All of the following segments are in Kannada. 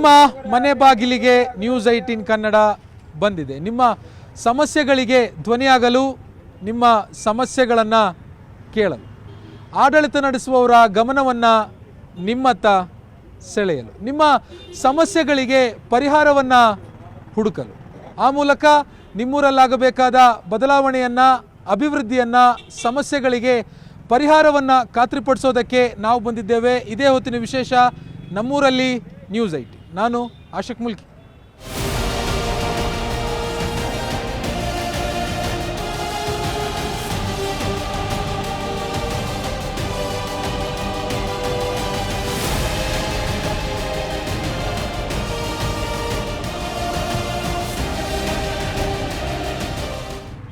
ನಿಮ್ಮ ಮನೆ ಬಾಗಿಲಿಗೆ ನ್ಯೂಸ್ ಐಟೀನ್ ಕನ್ನಡ ಬಂದಿದೆ. ನಿಮ್ಮ ಸಮಸ್ಯೆಗಳಿಗೆ ಧ್ವನಿಯಾಗಲು, ನಿಮ್ಮ ಸಮಸ್ಯೆಗಳನ್ನು ಕೇಳಲು, ಆಡಳಿತ ನಡೆಸುವವರ ಗಮನವನ್ನು ನಿಮ್ಮತ್ತ ಸೆಳೆಯಲು, ನಿಮ್ಮ ಸಮಸ್ಯೆಗಳಿಗೆ ಪರಿಹಾರವನ್ನು ಹುಡುಕಲು, ಆ ಮೂಲಕ ನಿಮ್ಮೂರಲ್ಲಾಗಬೇಕಾದ ಬದಲಾವಣೆಯನ್ನು, ಅಭಿವೃದ್ಧಿಯನ್ನು, ಸಮಸ್ಯೆಗಳಿಗೆ ಪರಿಹಾರವನ್ನು ಖಾತ್ರಿಪಡಿಸೋದಕ್ಕೆ ನಾವು ಬಂದಿದ್ದೇವೆ. ಇದೇ ಹೊತ್ತಿನ ವಿಶೇಷ ನಮ್ಮೂರಲ್ಲಿ ನ್ಯೂಸ್ ಐಟಿ ನಾನು ಆಶಿಕ್ ಮುಲ್ಕಿ.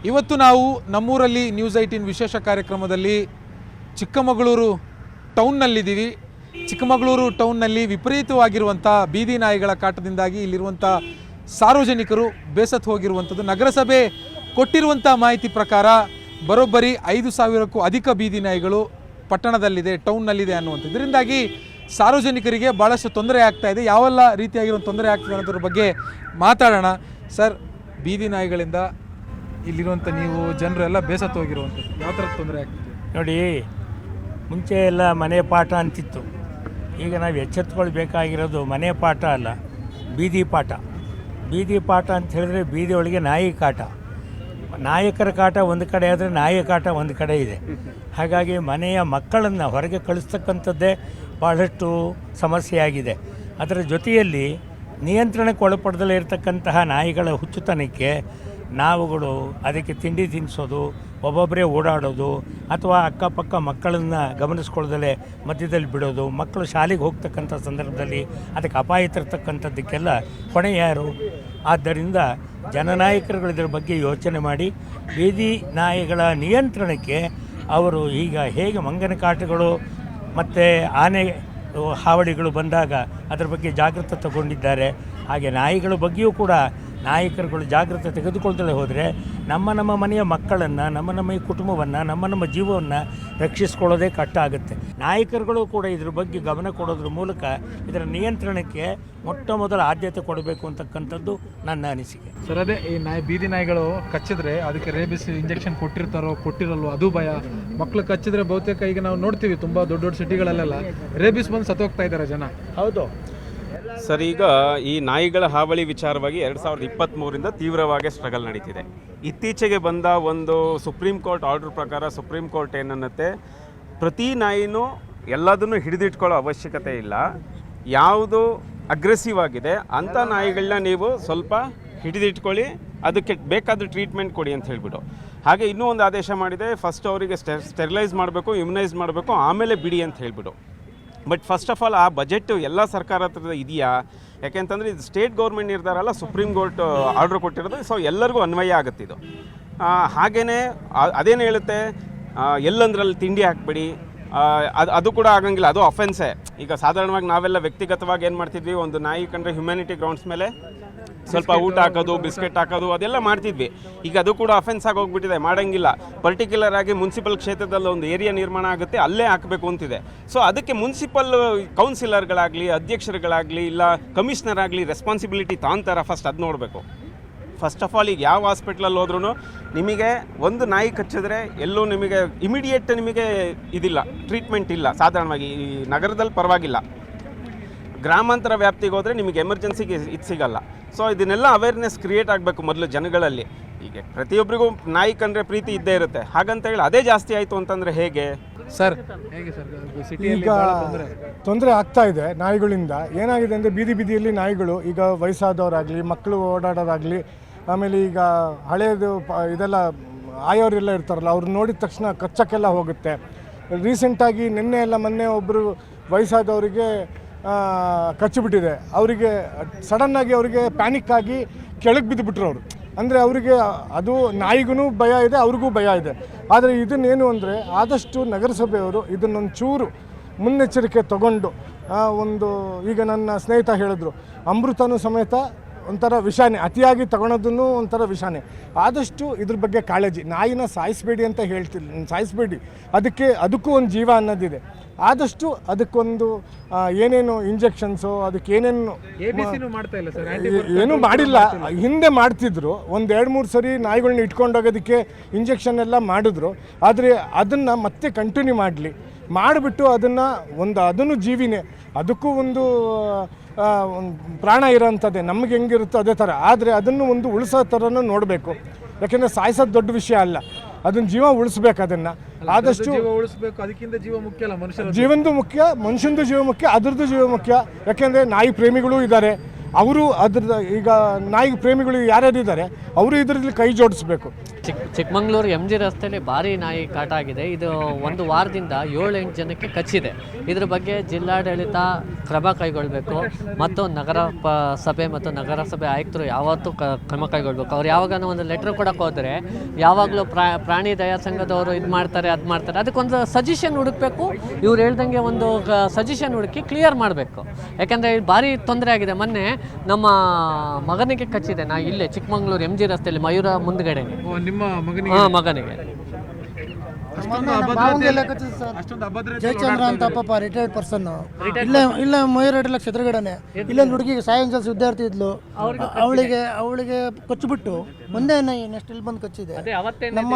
ಇವತ್ತು ನಾವು ನಮ್ಮೂರಲ್ಲಿ ನ್ಯೂಸ್ ಐಟೀನ್ ವಿಶೇಷ ಕಾರ್ಯಕ್ರಮದಲ್ಲಿ ಚಿಕ್ಕಮಗಳೂರು ಟೌನ್ನಲ್ಲಿದ್ದೀವಿ. ಚಿಕ್ಕಮಗಳೂರು ಟೌನ್ನಲ್ಲಿ ವಿಪರೀತವಾಗಿರುವಂಥ ಬೀದಿ ನಾಯಿಗಳ ಕಾಟದಿಂದಾಗಿ ಇಲ್ಲಿರುವಂಥ ಸಾರ್ವಜನಿಕರು ಬೇಸತ್ತು ಹೋಗಿರುವಂಥದ್ದು. ನಗರಸಭೆ ಕೊಟ್ಟಿರುವಂಥ ಮಾಹಿತಿ ಪ್ರಕಾರ ಬರೋಬ್ಬರಿ ಐದು ಸಾವಿರಕ್ಕೂ ಅಧಿಕ ಬೀದಿ ನಾಯಿಗಳು ಪಟ್ಟಣದಲ್ಲಿದೆ, ಟೌನ್ನಲ್ಲಿದೆ ಅನ್ನುವಂಥದ್ದು. ಇದರಿಂದಾಗಿ ಸಾರ್ವಜನಿಕರಿಗೆ ಭಾಳಷ್ಟು ತೊಂದರೆ ಆಗ್ತಾ ಇದೆ. ಯಾವೆಲ್ಲ ರೀತಿಯಾಗಿರೋ ತೊಂದರೆ ಆಗ್ತದೆ ಅನ್ನೋದ್ರ ಬಗ್ಗೆ ಮಾತಾಡೋಣ. ಸರ್, ಬೀದಿ ನಾಯಿಗಳಿಂದ ಇಲ್ಲಿರುವಂಥ ನೀವು ಜನರು ಎಲ್ಲ ಬೇಸತ್ತು ಹೋಗಿರುವಂಥದ್ದು. ಯಾವ ಥರದ ತೊಂದರೆ ಆಗ್ತಿದೆ? ನೋಡಿ, ಮುಂಚೆ ಎಲ್ಲ ಮನೆ ಪಾಠ ಅಂತಿತ್ತು. ಈಗ ನಾವು ಎಚ್ಚೆತ್ಕೊಳ್ಬೇಕಾಗಿರೋದು ಮನೆ ಪಾಠ ಅಲ್ಲ, ಬೀದಿ ಪಾಠ. ಬೀದಿ ಪಾಠ ಅಂತ ಹೇಳಿದ್ರೆ ಬೀದಿ ಒಳಗೆ ನಾಯಿ ಕಾಟ. ನಾಯಕರ ಕಾಟ ಒಂದು ಕಡೆ ಆದರೆ ನಾಯಿ ಕಾಟ ಒಂದು ಕಡೆ ಇದೆ. ಹಾಗಾಗಿ ಮನೆಯ ಮಕ್ಕಳನ್ನು ಹೊರಗೆ ಕಳಿಸ್ತಕ್ಕಂಥದ್ದೇ ಭಾಳಷ್ಟು ಸಮಸ್ಯೆಯಾಗಿದೆ. ಅದರ ಜೊತೆಯಲ್ಲಿ ನಿಯಂತ್ರಣಕ್ಕೆ ಒಳಪಡದಲ್ಲೇ ಇರತಕ್ಕಂತಹ ನಾಯಿಗಳ ಹುಚ್ಚುತನಕ್ಕೆ ನಾವುಗಳು ಅದಕ್ಕೆ ತಿಂಡಿ ತಿನ್ನಿಸೋದು ಒಬ್ಬೊಬ್ಬರೇ ಓಡಾಡೋದು ಅಥವಾ ಅಕ್ಕಪಕ್ಕ ಮಕ್ಕಳನ್ನು ಗಮನಿಸ್ಕೊಳ್ದಲೇ ಮಧ್ಯದಲ್ಲಿ ಬಿಡೋದು, ಮಕ್ಕಳು ಶಾಲೆಗೆ ಹೋಗ್ತಕ್ಕಂಥ ಸಂದರ್ಭದಲ್ಲಿ ಅದಕ್ಕೆ ಅಪಾಯ ತರ್ತಕ್ಕಂಥದ್ದಕ್ಕೆಲ್ಲ ಹೊಣೆ ಯಾರು? ಆದ್ದರಿಂದ ಜನನಾಯಕರುಗಳು ಇದರ ಬಗ್ಗೆ ಯೋಚನೆ ಮಾಡಿ, ಬೀದಿ ನಾಯಿಗಳ ನಿಯಂತ್ರಣಕ್ಕೆ ಅವರು ಈಗ ಹೇಗೆ ಮಂಗನ ಕಾಟಗಳು ಮತ್ತು ಆನೆ ಹಾವಳಿಗಳು ಬಂದಾಗ ಅದರ ಬಗ್ಗೆ ಜಾಗೃತ ತಗೊಂಡಿದ್ದಾರೆ. ಹಾಗೆ ನಾಯಿಗಳ ಬಗ್ಗೆಯೂ ಕೂಡ ನಾಯಕರುಗಳು ಜಾಗ್ರತೆ ತೆಗೆದುಕೊಳ್ತಲೇ ಹೋದರೆ ನಮ್ಮ ನಮ್ಮ ಮನೆಯ ಮಕ್ಕಳನ್ನು ನಮ್ಮ ನಮ್ಮ ಈ ಕುಟುಂಬವನ್ನು ನಮ್ಮ ನಮ್ಮ ಜೀವವನ್ನು ರಕ್ಷಿಸ್ಕೊಳ್ಳೋದೇ ಕಷ್ಟ ಆಗುತ್ತೆ. ನಾಯಕರುಗಳು ಕೂಡ ಇದ್ರ ಬಗ್ಗೆ ಗಮನ ಕೊಡೋದ್ರ ಮೂಲಕ ಇದರ ನಿಯಂತ್ರಣಕ್ಕೆ ಮೊಟ್ಟ ಮೊದಲ ಆದ್ಯತೆ ಕೊಡಬೇಕು ಅಂತಕ್ಕಂಥದ್ದು ನನ್ನ ಅನಿಸಿಕೆ. ಸರ್ ಅದೇ ಈ ನಾಯಿ ಬೀದಿ ನಾಯಿಗಳು ಕಚ್ಚಿದ್ರೆ ಅದಕ್ಕೆ ರೇಬಿಸ್ ಇಂಜೆಕ್ಷನ್ ಕೊಟ್ಟಿರ್ತಾರೋ ಕೊಟ್ಟಿರಲ್ವೋ ಅದು ಭಯ. ಮಕ್ಕಳು ಕಚ್ಚಿದ್ರೆ ಬಹುತೇಕ ಈಗ ನಾವು ನೋಡ್ತೀವಿ ತುಂಬ ದೊಡ್ಡ ದೊಡ್ಡ ಸಿಟಿಗಳಲ್ಲೆಲ್ಲ. ರೇಬಿಸ್ ಬಂದು ಸತ್ತೋಗ್ತಾ ಇದ್ದಾರೆ ಜನ. ಹೌದು. ಸರ್, ಈಗ ಈ ನಾಯಿಗಳ ಹಾವಳಿ ವಿಚಾರವಾಗಿ ಎರಡು ಸಾವಿರದ ಇಪ್ಪತ್ತ್ಮೂರಿಂದ ತೀವ್ರವಾಗಿ ಸ್ಟ್ರಗಲ್ ನಡೀತಿದೆ. ಇತ್ತೀಚೆಗೆ ಬಂದ ಒಂದು ಸುಪ್ರೀಂ ಕೋರ್ಟ್ ಆರ್ಡರ್ ಪ್ರಕಾರ ಸುಪ್ರೀಂ ಕೋರ್ಟ್ ಏನನ್ನತ್ತೆ, ಪ್ರತಿ ನಾಯಿನೂ ಎಲ್ಲದನ್ನು ಹಿಡಿದಿಟ್ಕೊಳ್ಳೋ ಅವಶ್ಯಕತೆ ಇಲ್ಲ. ಯಾವುದು ಅಗ್ರೆಸಿವ್ ಆಗಿದೆ, ಅಂಥ ನಾಯಿಗಳನ್ನ ನೀವು ಸ್ವಲ್ಪ ಹಿಡಿದಿಟ್ಕೊಳ್ಳಿ, ಅದಕ್ಕೆ ಬೇಕಾದ ಟ್ರೀಟ್ಮೆಂಟ್ ಕೊಡಿ ಅಂತ ಹೇಳ್ಬಿಟ್ಟು. ಹಾಗೆ ಇನ್ನೂ ಒಂದು ಆದೇಶ ಮಾಡಿದೆ ಫಸ್ಟ್ ಅವರಿಗೆ ಸ್ಟೆರಿಲೈಸ್ ಮಾಡಬೇಕು ಇಮ್ಯುನೈಸ್ ಮಾಡಬೇಕು, ಆಮೇಲೆ ಬಿಡಿ ಅಂತ ಹೇಳ್ಬಿಟ್ಟು. ಬಟ್ ಫಸ್ಟ್ ಆಫ್ ಆಲ್ ಆ ಬಜೆಟ್ ಎಲ್ಲ ಸರ್ಕಾರ ಹತ್ರದ ಇದೆಯಾ? ಯಾಕೆಂತಂದರೆ ಇದು ಸ್ಟೇಟ್ ಗೌರ್ಮೆಂಟ್ ನಿರ್ಧಾರ ಅಲ್ಲ ಸುಪ್ರೀಂ ಕೋರ್ಟ್ ಆರ್ಡ್ರ್ ಕೊಟ್ಟಿರೋದು. ಸೊ ಎಲ್ಲರಿಗೂ ಅನ್ವಯ ಆಗುತ್ತೆ ಇದು. ಹಾಗೆಯೇ ಅದೇನು ಹೇಳುತ್ತೆ? ಎಲ್ಲಂದ್ರಲ್ಲಿ ತಿಂಡಿ ಹಾಕ್ಬಿಡಿ. ಅದು ಅದು ಕೂಡ ಆಗಂಗಿಲ್ಲ, ಅದು ಅಫೆನ್ಸೇ ಈಗ ಸಾಧಾರಣವಾಗಿ ನಾವೆಲ್ಲ ವ್ಯಕ್ತಿಗತವಾಗಿ ಏನು ಮಾಡ್ತಿದ್ವಿ? ಒಂದು ನಾಯಿ ಕಂಡ್ರೆ ಹ್ಯುಮ್ಯಾನಿಟಿ ಗ್ರೌಂಡ್ಸ್ ಮೇಲೆ ಸ್ವಲ್ಪ ಊಟ ಹಾಕೋದು ಬಿಸ್ಕೆಟ್ ಹಾಕೋದು. ಅದೆಲ್ಲ ಮಾಡ್ತಿದ್ವಿ. ಈಗ ಅದು ಕೂಡ ಅಫೆನ್ಸ್ ಆಗಿ ಮಾಡೋಂಗಿಲ್ಲ. ಮಾಡಂಗಿಲ್ಲ ಪರ್ಟಿಕ್ಯುಲರ್ ಆಗಿ ಮುನ್ಸಿಪಲ್ ಕ್ಷೇತ್ರದಲ್ಲಿ ಒಂದು ಏರಿಯಾ ನಿರ್ಮಾಣ ಆಗುತ್ತೆ ಅಲ್ಲೇ ಹಾಕಬೇಕು ಅಂತಿದೆ. ಸೊ ಅದಕ್ಕೆ ಮುನ್ಸಿಪಲ್ ಕೌನ್ಸಿಲರ್ಗಳಾಗಲಿ ಅಧ್ಯಕ್ಷರುಗಳಾಗಲಿ ಇಲ್ಲ ಕಮಿಷನರ್ ಆಗಲಿ ರೆಸ್ಪಾನ್ಸಿಬಿಲಿಟಿ ತಾಂತಾರ ಫಸ್ಟ್ ಅದು ನೋಡಬೇಕು. ಫಸ್ಟ್ ಆಫ್ ಆಲ್ ಈಗ ಯಾವ ಹಾಸ್ಪಿಟ್ಲಲ್ಲಿ ಹೋದ್ರೂ ನಿಮಗೆ ಒಂದು ನಾಯಿ ಕಚ್ಚಿದ್ರೆ ಎಲ್ಲೂ ನಿಮಗೆ ಇಮಿಡಿಯೇಟ್ ನಿಮಗೆ ಇದಿಲ್ಲ ಟ್ರೀಟ್ಮೆಂಟ್ ಇಲ್ಲ. ಸಾಧಾರಣವಾಗಿ ಈ ನಗರದಲ್ಲಿ ಪರವಾಗಿಲ್ಲ. ಗ್ರಾಮಾಂತರ ವ್ಯಾಪ್ತಿಗೆ ಹೋದರೆ ನಿಮಗೆ ಎಮರ್ಜೆನ್ಸಿಗೆ ಇದು ಸಿಗಲ್ಲ. ಸೊ ಇದನ್ನೆಲ್ಲ ಅವೇರ್ನೆಸ್ ಕ್ರಿಯೇಟ್ ಆಗಬೇಕು ಮೊದಲು ಜನಗಳಲ್ಲಿ. ಈಗ ಪ್ರತಿಯೊಬ್ಬರಿಗೂ ನಾಯಿ ಕಂಡ್ರೆ ಪ್ರೀತಿ ಇದ್ದೇ ಇರುತ್ತೆ. ಹಾಗಂತ ಹೇಳಿ ಅದೇ ಜಾಸ್ತಿ ಆಯಿತು ಅಂತಂದರೆ ಹೇಗೆ? ಸರ್ ಹೇಗೆ ಸರ್ ಸಿಟಿಯಲ್ಲಿ ಈಗ ತೊಂದರೆ? ತೊಂದರೆ ಆಗ್ತಾ ಇದೆ ನಾಯಿಗಳಿಂದ. ಏನಾಗಿದೆ ಅಂದರೆ ಬೀದಿ ಬೀದಿಯಲ್ಲಿ ನಾಯಿಗಳು ಈಗ ವಯಸ್ಸಾದವರಾಗಲಿ ಮಕ್ಕಳು ಓಡಾಡೋದಾಗಲಿ ಆಮೇಲೆ ಈಗ ಹಳೆಯದು ಪ- ಇದೆಲ್ಲ ಆಯೋರೆಲ್ಲ ಇರ್ತಾರಲ್ಲ ಅವ್ರು ನೋಡಿದ ತಕ್ಷಣ ಕಚ್ಚಕ್ಕೆಲ್ಲ ಹೋಗುತ್ತೆ. ರೀಸೆಂಟಾಗಿ ನಿನ್ನೆ ಎಲ್ಲ ಮೊನ್ನೆ ಒಬ್ಬರು ವಯಸ್ಸಾದವರಿಗೆ ಕಚ್ಚಿಬಿಟ್ಟಿದೆ. ಅವರಿಗೆ ಸಡನ್ನಾಗಿ ಅವರಿಗೆ ಪ್ಯಾನಿಕ್ ಆಗಿ ಕೆಳಗೆ ಬಿದ್ದುಬಿಟ್ರು ಅವರು. ಅಂದರೆ ಅವರಿಗೆ ಅದು ನಾಯಿಗೂ ಭಯ ಇದೆ, ಅವ್ರಿಗೂ ಭಯ ಇದೆ. ಆದರೆ ಇದನ್ನೇನು ಅಂದರೆ ಆದಷ್ಟು ನಗರಸಭೆಯವರು ಇದನ್ನೊಂದು ಚೂರು ಮುನ್ನೆಚ್ಚರಿಕೆ ತಗೊಂಡು ಒಂದು ಈಗ ನನ್ನ ಸ್ನೇಹಿತ ಹೇಳಿದ್ರು, ಅಮೃತನೂ ಸಮೇತ ಒಂಥರ ವಿಷಾನೆ, ಅತಿಯಾಗಿ ತಗೊಳೋದನ್ನು ಒಂಥರ ವಿಷಾನೆ. ಆದಷ್ಟು ಇದ್ರ ಬಗ್ಗೆ ಕಾಳಜಿ, ನಾಯಿನ ಸಾಯಿಸಬೇಡಿ ಅಂತ ಹೇಳ್ತಿಲ್ಲ ಸಾಯಿಸ್ಬೇಡಿ. ಅದಕ್ಕೆ, ಅದಕ್ಕೂ ಒಂದು ಜೀವ ಅನ್ನೋದಿದೆ. ಆದಷ್ಟು ಅದಕ್ಕೊಂದು ಏನೇನು ಇಂಜೆಕ್ಷನ್ಸು ಅದಕ್ಕೆ ಏನೇನು ಏನೂ ಮಾಡಿಲ್ಲ. ಹಿಂದೆ ಮಾಡ್ತಿದ್ರು. ಒಂದು ಎರಡು ಮೂರು ಸರಿ ನಾಯಿಗಳನ್ನ ಇಟ್ಕೊಂಡೋಗೋದಕ್ಕೆ ಇಂಜೆಕ್ಷನ್ ಎಲ್ಲ ಮಾಡಿದ್ರು. ಆದರೆ ಅದನ್ನು ಮತ್ತೆ ಕಂಟಿನ್ಯೂ ಮಾಡಲಿ. ಮಾಡಿಬಿಟ್ಟು ಅದನ್ನು ಒಂದು ಅದನ್ನು ಜೀವಿನೇ. ಅದಕ್ಕೂ ಒಂದು ಪ್ರಾಣ ಇರೋಂಥದ್ದೇ. ನಮ್ಗೆ ಹೆಂಗಿರುತ್ತೋ ಅದೇ ಥರ. ಆದರೆ ಅದನ್ನು ಒಂದು ಉಳಿಸೋ ಥರನೂ ನೋಡಬೇಕು. ಯಾಕೆಂದರೆ ಸಾಯಿಸೋದು ದೊಡ್ಡ ವಿಷಯ ಅಲ್ಲ. ಅದನ್ನ ಜೀವ ಉಳಿಸ್ಬೇಕು ಅದನ್ನ. ಆದಷ್ಟು ಜೀವ ಉಳಿಸ್ಬೇಕು ಅದಕ್ಕಿಂತ ಜೀವ ಮುಖ್ಯ ಅಲ್ಲ ಮನುಷ್ಯ ಜೀವನದು ಮುಖ್ಯ ಮನುಷ್ಯಂದು ಜೀವ ಮುಖ್ಯ ಅದ್ರದ್ದು ಜೀವ ಮುಖ್ಯ. ಯಾಕೆಂದ್ರೆ ನಾಯಿ ಪ್ರೇಮಿಗಳು ಇದ್ದಾರೆ. ಅವರು ಅದ್ರದ್ದು ಈಗ ನಾಯಿ ಪ್ರೇಮಿಗಳು ಯಾರ್ಯಾರು ಇದ್ದಾರೆ ಅವರು ಇದರಲ್ಲಿ ಕೈ ಜೋಡಿಸ್ಬೇಕು. ಚಿಕ್ ಚಿಕ್ಕಮಂಗ್ಳೂರು ಎಂ ಜಿ ರಸ್ತೆಯಲ್ಲಿ ಭಾರಿ ನಾಯಿ ಕಾಟ ಆಗಿದೆ. ಇದು ಒಂದು ವಾರದಿಂದ ಏಳು ಎಂಟು ಜನಕ್ಕೆ ಕಚ್ಚಿದೆ. ಇದ್ರ ಬಗ್ಗೆ ಜಿಲ್ಲಾಡಳಿತ ಕ್ರಮ ಕೈಗೊಳ್ಳಬೇಕು ಮತ್ತು ನಗರ ಪ ಸಭೆ ಮತ್ತು ನಗರಸಭೆ ಆಯುಕ್ತರು ಯಾವತ್ತೂ ಕ್ರಮ ಕೈಗೊಳ್ಬೇಕು. ಅವ್ರು ಯಾವಾಗ ಒಂದು ಲೆಟ್ರ್ ಕೊಡೋಕೆ ಹೋದರೆ ಯಾವಾಗಲೂ ಪ್ರಾ ಪ್ರಾಣಿ ದಯಾ ಸಂಘದವರು ಇದು ಮಾಡ್ತಾರೆ ಅದು ಮಾಡ್ತಾರೆ. ಅದಕ್ಕೊಂದು ಸಜೆಷನ್ ಹುಡುಕಬೇಕು. ಇವ್ರು ಹೇಳ್ದಂಗೆ ಒಂದು ಸಜೆಷನ್ ಹುಡುಕಿ ಕ್ಲಿಯರ್ ಮಾಡಬೇಕು. ಯಾಕೆಂದರೆ ಭಾರಿ ತೊಂದರೆ ಆಗಿದೆ. ಮೊನ್ನೆ ನಮ್ಮ ಮಗನಿಗೆ ಕಚ್ಚಿದೆ. ನಾ ಇಲ್ಲೇ ಚಿಕ್ಕಮಂಗ್ಳೂರು ಎಂ ಜಿ ರಸ್ತೆಯಲ್ಲಿ ಮಯೂರ ಮುಂದ್ಗಡೆ ಓ, ನಿಮ್ಮ ಮಗನಿಗೆ? ಹಾಂ ಮಗನಿಗೆ. ಅಷ್ಟೊಂದು ಅಭದ್ರತೆ ಅಷ್ಟೊಂದು ಅಭದ್ರತೆ ಜಯಚಂದ್ರ ಅಂತ ಪಾಪ ರಿಟೈರ್ಡ್ ಪರ್ಸನ್ ಇಲ್ಲ ಇಲ್ಲ ಮಯೂರ್ ಲಕ್ಷ ಎದುರುಗಡೆನೆ. ಇಲ್ಲೊಂದು ಹುಡುಗಿಗೆ ಸಾಯಂಕಾಲ ವಿದ್ಯಾರ್ಥಿ ಇದ್ಲು. ಅವಳಿಗೆ ಅವಳಿಗೆ ಕೊಚ್ಚಿಬಿಟ್ಟು ಒಂದೇ ನೆಕ್ಸ್ಟ್ ಇಲ್ಲಿ ಬಂದು ಕಚ್ಚಿದೆ. ಅದೇ ಅವತ್ತೇ ನಮ್ಮ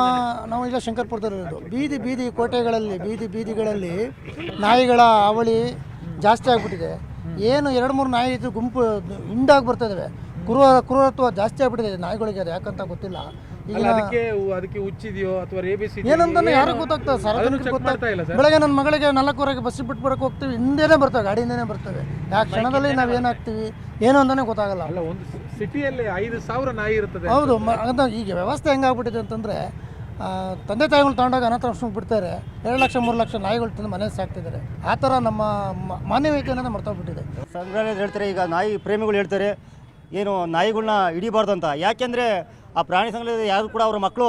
ನಾವು ಈಗ ಶಂಕರ್ಪುರದಲ್ಲಿರೋದು ಬೀದಿ ಬೀದಿ ಕೋಟೆಗಳಲ್ಲಿ ಬೀದಿ ಬೀದಿಗಳಲ್ಲಿ ನಾಯಿಗಳ ಅವಳಿ ಜಾಸ್ತಿ ಆಗ್ಬಿಟ್ಟಿದೆ. ಏನು ಎರಡು ಮೂರು ನಾಯಿ ಇದು ಗುಂಪು ಹಿಂಡಾಗಿ ಬರ್ತಾ ಇದಾವೆ. ಕ್ರೂರ ಕ್ರೂರತ್ವ ಜಾಸ್ತಿ ಆಗ್ಬಿಟ್ಟಿದೆ ನಾಯಿಗಳಿಗೆ. ಅದು ಯಾಕಂತ ಗೊತ್ತಿಲ್ಲ. ಈಗ ಅಲ್ಲ, ಅದಕ್ಕೆ ಅದಕ್ಕೆ ಹುಚ್ಚಿದೆಯೋ ಅಥವಾ ರೇಬಿಸ್ ಯಾರು ಗೊತ್ತಾಗ್ತದೆ ಸರ್ ಮಾಡ್ತಾ ಇಲ್ಲ ಗೊತ್ತಾಗ್ತದೆ ಬೆಳಗ್ಗೆ ನನ್ನ ಮಗಳಿಗೆ ನಾಲ್ಕೂವರೆಗೆ ಬಸ್ ಬಿಟ್ಟು ಬರಕ್ಕೆ ಹೋಗ್ತೀವಿ ಹಿಂದೆನೇ ಬರ್ತವೆ ಗಾಡಿಯಿಂದನೇ ಬರ್ತವೆ. ಯಾಕೆ ಕ್ಷಣದಲ್ಲಿ ನಾವು ಏನಾಗ್ತೀವಿ ಏನು ಅಂತಾನೆ ಗೊತ್ತಾಗಲ್ಲ. ಅಲ್ಲ ಒಂದು ಸಿಟಿಯಲ್ಲಿ ಐದು ಸಾವಿರ ನಾಯಿ ಇರ್ತದೆ ಹೌದು ಮ- ಅಂತ ಈಗ ವ್ಯವಸ್ಥೆ ಹೆಂಗಾಗ್ಬಿಟ್ಟಿದೆ ಅಂತಂದರೆ ತಂದೆ ತಾಯಿಗಳು ತಗೊಂಡಾಗ ಅನಾಥಾಶ್ರಮಕ್ಕೆ ಬಿಡ್ತಾರೆ. ಎರಡು ಲಕ್ಷ ಮೂರು ಲಕ್ಷ ನಾಯಿಗಳು ತಂದು ಮನೆ ಸಾಕ್ತಿದ್ದಾರೆ ಆ ಥರ ನಮ್ಮ ಮ- ಮಾನವೀಯತೆ ಅನ್ನೋದು ಮರ್ತೋಗ್ಬಿಟ್ಟಿದೆ. ಸಂಗ್ರಹಾಲಯ ಹೇಳ್ತಾರೆ ಈಗ ನಾಯಿ ಪ್ರೇಮಿಗಳು ಹೇಳ್ತಾರೆ ಏನು ನಾಯಿಗಳನ್ನ ಹಿಡಿಬಾರ್ದಂತ ಅಂತ. ಯಾಕೆಂದರೆ ಆ ಪ್ರಾಣಿ ಸಂಗ್ರಹದಲ್ಲಿ ಯಾರು ಕೂಡ ಅವ್ರ ಮಕ್ಕಳು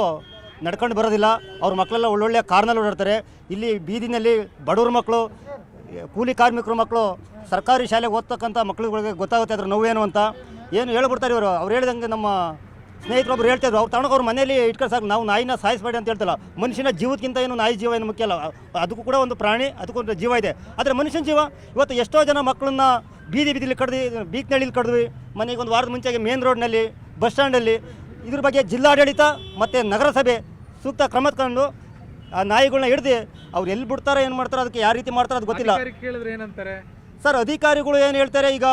ನಡ್ಕೊಂಡು ಬರೋದಿಲ್ಲ. ಅವ್ರ ಮಕ್ಕಳೆಲ್ಲ ಒಳ್ಳೊಳ್ಳೆ ಕಾರ್ನಲ್ಲಿ ಓಡಾಡ್ತಾರೆ. ಇಲ್ಲಿ ಬೀದಿನಲ್ಲಿ ಬಡವ್ರ ಮಕ್ಕಳು, ಕೂಲಿ ಕಾರ್ಮಿಕರ ಮಕ್ಕಳು, ಸರ್ಕಾರಿ ಶಾಲೆಗೆ ಓದ್ತಕ್ಕಂಥ ಮಕ್ಕಳುಗಳಿಗೆ ಗೊತ್ತಾಗುತ್ತೆ ಅದ್ರ ನೋವೇನು ಅಂತ. ಏನು ಹೇಳ್ಬಿಡ್ತಾರೆ ಇವರು? ಅವ್ರು ಹೇಳ್ದಂಗೆ ನಮ್ಮ ಸ್ನೇಹಿತರೊಬ್ರು ಹೇಳ್ತಿದ್ರು ಅವ್ರು ತಗೊಂಡು ಅವ್ರ ಮನೇಲಿ ಇಟ್ಕೊಂಡು ಸಾಕು, ನಾವು ನಾಯಿನ ಸಾಯಿಸಬೇಡಿ ಅಂತ ಹೇಳ್ತಲ್ಲ. ಮನುಷ್ಯನ ಜೀವಕ್ಕಿಂತ ಏನು ನಾಯಿ ಜೀವ ಏನು ಮುಖ್ಯ ಅಲ್ಲ. ಅದಕ್ಕೂ ಕೂಡ ಒಂದು ಪ್ರಾಣಿ ಅದಕ್ಕೊಂದು ಜೀವ ಇದೆ. ಆದರೆ ಮನುಷ್ಯನ ಜೀವ, ಇವತ್ತು ಎಷ್ಟೋ ಜನ ಮಕ್ಕಳನ್ನ ಬೀದಿ ಬೀದಿಲಿ ಕಡ್ದು ಬೀಕ್ನಳ್ಳಿಲಿ ಕಡ್ದ್ವಿ. ಮನೆಗೆ ಒಂದು ವಾರದ ಮುಂಚೆಗೆ ಮೇನ್ ರೋಡ್ನಲ್ಲಿ ಬಸ್ ಸ್ಟ್ಯಾಂಡಲ್ಲಿ ಇದ್ರ ಬಗ್ಗೆ ಜಿಲ್ಲಾಡಳಿತ ಮತ್ತು ನಗರಸಭೆ ಸೂಕ್ತ ಕ್ರಮ ತಗೊಂಡು ಆ ನಾಯಿಗಳನ್ನ ಹಿಡ್ದು ಅವ್ರು ಎಲ್ಲಿ ಬಿಡ್ತಾರೆ ಏನು ಮಾಡ್ತಾರೆ ಅದಕ್ಕೆ ಯಾವ ರೀತಿ ಮಾಡ್ತಾರೆ ಅದು ಗೊತ್ತಿಲ್ಲ. ಕೇಳಿದ್ರೆ ಏನಂತಾರೆ? ಸರ್ ಅಧಿಕಾರಿಗಳು ಏನು ಹೇಳ್ತಾರೆ ಈಗ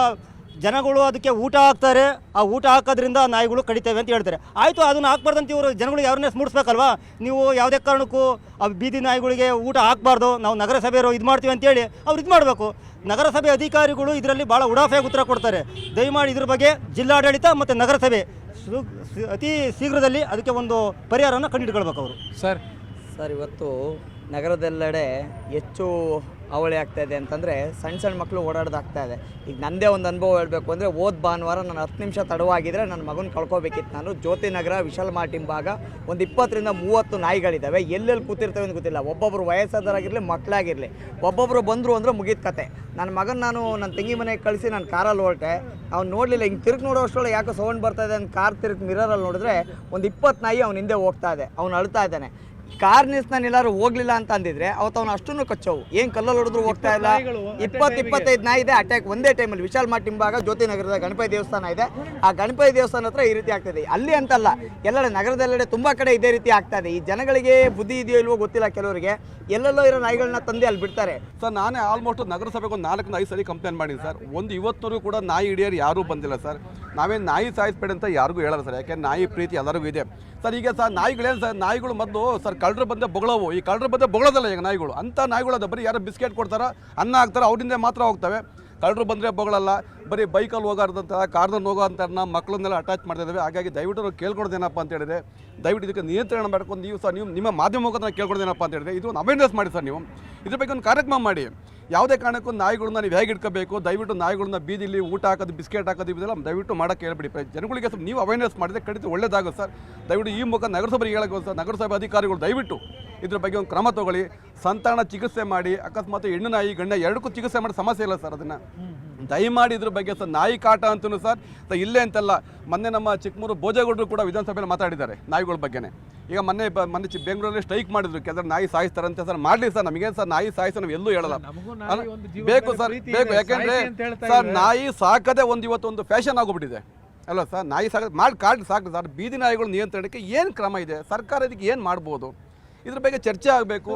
ಜನಗಳು ಅದಕ್ಕೆ ಊಟ ಹಾಕ್ತಾರೆ. ಆ ಊಟ ಹಾಕೋದ್ರಿಂದ ನಾಯಿಗಳು ಕಡಿತೇವೆ ಅಂತ ಹೇಳ್ತಾರೆ. ಆಯಿತು ಅದನ್ನು ಹಾಕ್ಬಾರ್ದಂತ ಇವರು ಜನಗಳಿಗೆ ಅವೇರ್ನೆಸ್ ಮೂಡಿಸ್ಬೇಕಲ್ವಾ ನೀವು ಯಾವುದೇ ಕಾರಣಕ್ಕೂ ಆ ಬೀದಿ ನಾಯಿಗಳಿಗೆ ಊಟ ಹಾಕ್ಬಾರ್ದು ನಾವು ನಗರಸಭೆಯವರು ಇದು ಮಾಡ್ತೀವಿ ಅಂತೇಳಿ ಅವ್ರು ಇದು ಮಾಡಬೇಕು. ನಗರಸಭೆ ಅಧಿಕಾರಿಗಳು ಇದರಲ್ಲಿ ಭಾಳ ಉಡಾಫೆಯಾಗಿ ಉತ್ತರ ಕೊಡ್ತಾರೆ. ದಯಮಾಡಿ ಇದ್ರ ಬಗ್ಗೆ ಜಿಲ್ಲಾಡಳಿತ ಮತ್ತು ನಗರಸಭೆ ಸು- ಅತಿ ಶೀಘ್ರದಲ್ಲಿ ಅದಕ್ಕೆ ಒಂದು ಪರಿಹಾರವನ್ನು ಕಂಡುಹಿಡ್ಕೊಳ್ಬೇಕು ಅವರು. ಸರ್. ಸರ್ ಇವತ್ತು ನಗರದೆಲ್ಲೆಡೆ ಹೆಚ್ಚು ಅವಳಿ ಇದೆ ಅಂತಂದರೆ ಸಣ್ಣ ಸಣ್ಣ ಮಕ್ಕಳು ಓಡಾಡೋದಾಗ್ತಾ ಇದೆ. ಈಗ ನನ್ನದೇ ಒಂದು ಅನುಭವ ಹೇಳಬೇಕು ಅಂದರೆ ಓದ್ ಭಾನುವಾರ ನಾನು ಹತ್ತು ನಿಮಿಷ ತಡವಾಗಿದ್ದರೆ ನನ್ನ ಮಗನ ಕಳ್ಕೊಬೇಕಿತ್ತು ನಾನು. ಜ್ಯೋತಿ ನಗರ, ವಿಶಾಲ್ ಮಾರ್ಟ್ ಭಾಗ, ಒಂದು ಇಪ್ಪತ್ತರಿಂದ ಮೂವತ್ತು ನಾಯಿಗಳಿದ್ದಾವೆ ಎಲ್ಲೆಲ್ಲಿ ಕೂತಿರ್ತವೆ ಅಂತ ಗೊತ್ತಿಲ್ಲ. ಒಬ್ಬೊಬ್ಬರು ವಯಸ್ಸಾದರಾಗಿರಲಿ ಮಕ್ಕಳಾಗಿರಲಿ ಒಬ್ಬೊಬ್ಬರು ಬಂದರು ಅಂದರೆ ಮುಗಿದ ಕತೆ. ನನ್ನ ಮಗನ ನಾನು ನನ್ನ ತಂಗಿ ಮನೆಗೆ ಕಳಿಸಿ ನಾನು ಕಾರಲ್ಲಿ ಹೊರಟೆ. ಅವ್ನು ನೋಡಲಿಲ್ಲ. ಹಿಂಗೆ ತಿರುಗಿ ನೋಡೋ ಅಷ್ಟರೊಳಗೆ ಯಾಕೋ ಸೌಂಡ್ ಬರ್ತಾ ಇದೆ ಅಂತ ಕಾರ್ ತಿರುಗಿ ಮಿರರಲ್ಲಿ ನೋಡಿದ್ರೆ ಒಂದು ಇಪ್ಪತ್ತು ನಾಯಿ ಅವ್ನ ಹಿಂದೆ ಹೋಗ್ತಾ ಇದೆ. ಅವ್ನು ಅಳ್ತಾ ಇದ್ದಾನೆ. ಕಾರ್ ನಿಲ್ಸ್ನ ನಾನು ಎಲ್ಲಾರು ಹೋಗ್ಲಿಲ್ಲ ಅಂತ ಅಂದಿದ್ರೆ ಅವತ್ತು ಅವ್ನು ಅಷ್ಟನ್ನು ಕಚ್ಚವು. ಏನ್ ಕಲ್ಲಲ್ಲಿ ಹೊಡೆದ್ರು ಹೋಗ್ತಾ ಇಲ್ಲ. ಇಪ್ಪತ್ತು ಇಪ್ಪತ್ತೈದು ನಾಯಿ ಇದೆ ಅಟ್ಯಾಕ್ ಒಂದೇ ಟೈಮಲ್ಲಿ ವಿಶಾಲ್ ಜ್ಯೋತಿ ನಗರದ ಗಣಪತಿ ದೇವಸ್ಥಾನ ಇದೆ. ಆ ಗಣಪತಿ ದೇವಸ್ಥಾನ ಹತ್ರ ಈ ರೀತಿ ಆಗ್ತದೆ ಅಲ್ಲಿ ಅಂತಲ್ಲ ಎಲ್ಲೆಡೆ ನಗರದೆಲ್ಲೆಡೆ ತುಂಬಾ ಕಡೆ ಇದೇ ರೀತಿ ಆಗ್ತಾ ಇದೆ. ಈ ಜನಗಳಿಗೆ ಬುದ್ಧಿ ಇದೆಯೋ ಇಲ್ವೋ ಗೊತ್ತಿಲ್ಲ ಕೆಲವರಿಗೆ. ಎಲ್ಲೆಲ್ಲೋ ಇರೋ ನಾಯಿಗಳನ್ನ ತಂದೆ ಅಲ್ಲಿ ಬಿಡ್ತಾರೆ. ಸರ್ ನಾನೇ ಆಲ್ಮೋಸ್ಟ್ ನಗರಸಭೆಗೆ ಒಂದು ನಾಲ್ಕು ಐದು ಸರಿ ಕಂಪ್ಲೇಂಟ್ ಮಾಡಿದ್ದೀನಿ ಸರ್ ಒಂದು ಇವತ್ತವರೆಗೂ ಕೂಡ ನಾಯಿ ಹಿಡಿಯೋರು ಯಾರೂ ಬಂದಿಲ್ಲ ಸರ್ ನಾವೇನು ನಾಯಿ ಸಾಯಿಸ್ಬೇಡಿ ಅಂತ ಯಾರಿಗೂ ಹೇಳಲ್ಲ ಸರ್ ಯಾಕೆ? ನಾಯಿ ಪ್ರೀತಿ ಎಲ್ಲರಿಗೂ ಇದೆ. ಸರ್ ಈಗ ಸರ್ ನಾಯಿಗಳೇನು ಸರ್ ನಾಯಿಗಳು ಮೊದಲು ಸರ್ ಕಳ್ಳರು ಬಂದೆ ಬೊಗಳವು. ಈ ಕಳ್ಳರು ಬಂದ ಬೊಗಳೋದಲ್ಲ ಈಗ ನಾಯಿಗಳು. ಅಂಥ ನಾಯಿಗಳು ಅದ ಬರೀ ಯಾರು ಬಿಸ್ಕೆಟ್ ಕೊಡ್ತಾರ, ಅನ್ನ ಹಾಕ್ತಾರೆ, ಅವರಿಂದ ಮಾತ್ರ ಹೋಗ್ತವೆ. ಕಳ್ಳರು ಬಂದರೆ ಬೋಗಳಲ್ಲ, ಬರೀ ಬೈಕಲ್ಲಿ ಹೋಗಾರ್ದಂಥ ಕಾರ್ನಲ್ಲಿ ಹೋಗೋ ಅಂತ ಮಕ್ಕಳನ್ನೆಲ್ಲ ಅಟ್ಯಾಚ್ ಮಾಡ್ತಾ ಇದ್ದಾವೆ ಹಾಗಾಗಿ ದಯವಿಟ್ಟು ನಾವು ಕೇಳ್ಕೊಡೋದೇನಪ್ಪ ಅಂತ ಹೇಳಿದ್ರೆ, ದಯವಿಟ್ಟು ಇದಕ್ಕೆ ನಿಯಂತ್ರಣ ಮಾಡ್ಕೊಂಡು ನೀವು ಸರ್ ನೀವು ನಿಮ್ಮ ಮಾಧ್ಯಮ ಮುಖಾಂತರ ಕೇಳ್ಕೊಡೋದೇನಪ್ಪ ಅಂತ ಹೇಳಿದ್ರೆ ಇದು ಒಂದು ಅವೇರ್ನೆಸ್ ಮಾಡಿ ಸರ್ ನೀವು. ಇದ್ರ ಬಗ್ಗೆ ಒಂದು ಕಾರ್ಯಕ್ರಮ ಮಾಡಿ. ಯಾವುದೇ ಕಾರಣಕ್ಕೂ ನಾಯಿಗಳನ್ನ ನೀವು ಹೇಗೆ ಇಟ್ಕೋಬೇಕು ದಯವಿಟ್ಟು ನಾಯಿಗಳನ್ನ ಬೀದಿಲಿ ಊಟ ಹಾಕೋದು, ಬಿಸ್ಕೆಟ್ ಹಾಕೋದು ಇದೆಲ್ಲ ದಯವಿಟ್ಟು ಮಾಡೋಕ್ಕೆ ಹೇಳ್ಬಿಡಿ. ಜನಗಳಿಗೆ ಸ್ವಲ್ಪ ನೀವು ಅವೇರ್ನೆಸ್ ಮಾಡಿದ್ರೆ ಖಂಡಿತ ಒಳ್ಳೇದಾಗುತ್ತೆ ಸರ್. ದಯವಿಟ್ಟು ಈ ಮುಖ ನಗರಸಭೆಗೆ ಹೇಳೋಕ್ಕೆ ಸರ್. ನಗರಸಭೆ ಅಧಿಕಾರಿಗಳು ದಯವಿಟ್ಟು ಇದ್ರ ಬಗ್ಗೆ ಒಂದು ಕ್ರಮ ತಗೊಳ್ಳಿ. ಸಂತಾನ ಚಿಕಿತ್ಸೆ ಮಾಡಿ ಅಕಸ್ಮಾತ್ ಹೆಣ್ಣು ನಾಯಿ ಗಂಡ ಎರಡಕ್ಕೂ ಚಿಕಿತ್ಸೆ ಮಾಡಿ ಸಮಸ್ಯೆ ಇಲ್ಲ ಸರ್ ಅದನ್ನು. ದಯಮಾಡಿ ಇದ್ರ ಬಗ್ಗೆ ಸರ್ ನಾಯಿ ಕಾಟ ಅಂತೂ ಸರ್ ಸರ್ ಇಲ್ಲೇ ಅಂತಲ್ಲ ಮೊನ್ನೆ ನಮ್ಮ ಚಿಕ್ಕಮೂರು ಭೋಜೇಗೌಡರು ಕೂಡ ವಿಧಾನಸಭೆಯಲ್ಲಿ ಮಾತಾಡಿದ್ದಾರೆ ನಾಯಿಗಳ ಬಗ್ಗೆನೇ. ಈಗ ಮೊನ್ನೆ ಮೊನ್ನೆ ಬೆಂಗಳೂರಲ್ಲಿ ಸ್ಟ್ರೈಕ್ ಮಾಡಿದ್ರು ಕೆಲವರು ನಾಯಿ ಸಾಯಿಸ್ತಾರಂತೆ ಸರ್ ಮಾಡಲಿ ಸರ್ ನಮಗೇನು ಸರ್ ನಾಯಿ ಸಾಯಿಸ ನಾವು ಎಲ್ಲೂ ಹೇಳಲ್ಲ. ನಮಗೂ ಬೇಕು ಸರ್ ಬೇಕು ಯಾಕೆಂದ್ರೆ ಸರ್ ನಾಯಿ ಸಾಕದೆ ಒಂದು ಇವತ್ತು ಒಂದು ಫ್ಯಾಷನ್ ಆಗೋಗ್ಬಿಟ್ಟಿದೆ. ಅಲ್ಲ ಸರ್ ನಾಯಿ ಸಾಕ ಮಾಡಿ ಕಾಡ್ ಸಾಕು ಸರ್ ಬೀದಿ ನಾಯಿಗಳು ನಿಯಂತ್ರಣಕ್ಕೆ ಏನು ಕ್ರಮ ಇದೆ ಸರ್ಕಾರ ಇದಕ್ಕೆ ಏನು ಮಾಡ್ಬೋದು? ಇದ್ರ ಬಗ್ಗೆ ಚರ್ಚೆ ಆಗಬೇಕು.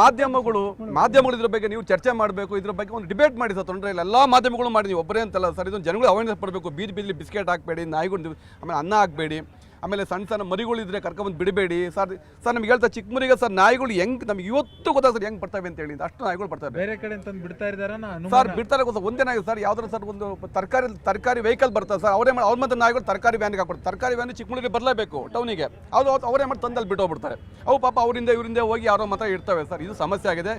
ಮಾಧ್ಯಮಗಳು ಮಾಧ್ಯಮಗಳು ಇದ್ರ ಬಗ್ಗೆ ನೀವು ಚರ್ಚೆ ಮಾಡಬೇಕು ಇದ್ರ ಬಗ್ಗೆ ಒಂದು ಡಿಬೇಟ್ ಮಾಡಿ ಸರ್ ತೊಂದರೆ ಇಲ್ಲ. ಎಲ್ಲ ಮಾಧ್ಯಮಗಳು ಮಾಡಿ ನೀವು ಒಬ್ಬರೇ ಅಂತಲ್ಲ ಸರ್ ಇದೊಂದು ಜನಗಳು ಅವೇರ್ನೆಸ್ ಪಡಬೇಕು ಬೀದಿ ಬೀದಿಲಿ ಬಿಸ್ಕೆಟ್ ಹಾಕಬೇಡಿ ನಾಯಿಗಳು ಆಮೇಲೆ ಅನ್ನ ಹಾಕಬೇಡಿ. ಆಮೇಲೆ ಸಣ್ಣ ಸಣ್ಣ ಮರಿಗಳಿದ್ರೆ ಕರ್ಕೊಂಬಂದು ಬಿಡಬೇಡಿ. ಸರ್ ಸರ್ ನಮ್ಗೆ ಹೇಳ್ತಾ ಚಿಕ್ಕ ಮರಿಗೆ ಸರ್ ನಾಯಿಗಳು ಹೆಂಗ್ ನಮ್ಗೆ ಇವತ್ತು ಗೊತ್ತಾಗ ಸರ್ ಹೆಂಗ್ ಬರ್ತವೆ ಅಂತ ಹೇಳಿ. ಅಷ್ಟು ನಾಯಿಗಳು ಬರ್ತವೆ. ಬೇರೆ ಕಡೆ ಅಂತಂದು ಬಿಡ್ತಾ ಇದ್ದಾರೆ? ಸರ್ ಬಿಡ್ತಾರೆ ಗೊತ್ತಾ ಒಂದೇ ನಾಯಿ ಸರ್ ಯಾವ್ದಾರ ಸರ್ ಒಂದು ತರಕಾರಿ ತರಕಾರಿ ವೆಹಿಕಲ್ ಬರ್ತಾರೆ ಸರ್ ಅವರೇ ಮಾಡಿ ಅವ್ರ ಮತ್ತೆ ನಾಯಿಗಳು ತರಕಾರಿ ವ್ಯಾನ್ಗೆ ಹಾಕ್ಬಿಡ್ತಾರೆ. ತರಕಾರಿ ವ್ಯಾನ್ ಚಿಕ್ಕಮಗಳೂರಿಗೆ ಬರಲೇಬೇಕು ಟೌನಿಗೆ ಅದು ಅವ್ರು- ಅವರೇ ಮಾಡಿ ತಂದಲ್ಲಿ ಬಿಟ್ಟೋಗ್ಬಿಡ್ತಾರೆ ಅವು ಪಾಪ ಅವರಿಂದ ಇವರಿಂದ ಹೋಗಿ ಯಾರೋ ಮಾತ್ರ ಇರ್ತವೆ ಸರ್ ಇದು ಸಮಸ್ಯೆ ಆಗಿದೆ.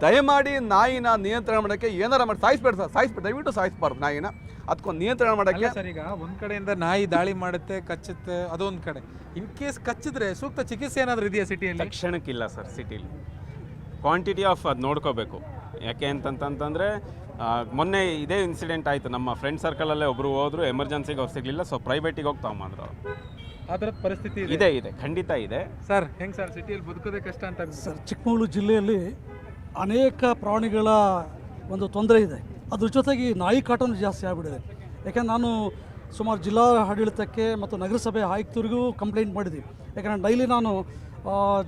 ದಯಮಾಡಿ ನಾಯಿನ ನಿಯಂತ್ರಣ ಮಾಡೋಕ್ಕೆ ಏನಾರ ಮಾಡಿ ಸಾಯಿಸ್ಬೇಡ ಸರ್ ಸಾಯಿಸ್ಬೇಡ ದಯವಿಟ್ಟು ಸಾಯಿಸ್ಬಾರ್ದು ನಾಯಿನ. ಅದಕ್ಕೊಂದು ನಿಯಂತ್ರಣ ಮಾಡೋಕ್ಕೆ ಸರ್ ಈಗ ಒಂದ್ ಕಡೆಯಿಂದ ನಾಯಿ ದಾಳಿ ಮಾಡುತ್ತೆ ಕಚ್ಚುತ್ತೆ ಅದೊಂದ್ ಕಡೆ. ಇನ್ ಕೇಸ್ ಕಚ್ಚಿದ್ರೆ ಸೂಕ್ತ ಚಿಕಿತ್ಸೆ ಏನಾದರೂ ಇದೆಯಾ ಸಿಟಿಯಲ್ಲಿ? ತಕ್ಷಣಕ್ಕಿಲ್ಲ ಸರ್ ಸಿಟಿಲಿ. ಕ್ವಾಂಟಿಟಿ ಆಫ್ ಅದು ನೋಡ್ಕೋಬೇಕು. ಯಾಕೆ ಅಂತಂತಂತಂದರೆ ಮೊನ್ನೆ ಇದೇ ಇನ್ಸಿಡೆಂಟ್ ಆಯಿತು. ನಮ್ಮ ಫ್ರೆಂಡ್ ಸರ್ಕಲಲ್ಲೇ ಒಬ್ಬರು ಹೋದ್ರು ಎಮರ್ಜೆನ್ಸಿಗೆ ಅವ್ರು ಸಿಗಲಿಲ್ಲ ಸೊ ಪ್ರೈವೇಟಿಗೆ ಹೋಗಿ ತಗೊಂಬಂದ್ರು ಅವ್ರು. ಪರಿಸ್ಥಿತಿ ಇದೆ? ಇದೆ ಇದೆ ಖಂಡಿತ ಇದೆ. ಸರ್ ಹೆಂಗ್ ಸರ್ ಸಿಟಿಯಲ್ಲಿ ಬದುಕೋದೇ ಕಷ್ಟ ಅಂತ. ಸರ್ ಚಿಕ್ಕಮಗಳೂರು ಜಿಲ್ಲೆಯಲ್ಲಿ ಅನೇಕ ಪ್ರಾಣಿಗಳ ಒಂದು ತೊಂದರೆ ಇದೆ. ಅದ್ರ ಜೊತೆಗೆ ನಾಯಿ ಕಾಟನೂ ಜಾಸ್ತಿ ಆಗಿಬಿಟ್ಟಿದೆ. ಯಾಕೆಂದ್ರೆ ನಾನು ಸುಮಾರು ಜಿಲ್ಲಾ ಆಡಳಿತಕ್ಕೆ ಮತ್ತು ನಗರಸಭೆ ಆಯುಕ್ತರಿಗೂ ಕಂಪ್ಲೇಂಟ್ ಮಾಡಿದ್ದೀವಿ ಯಾಕಂದರೆ ಡೈಲಿ ನಾನು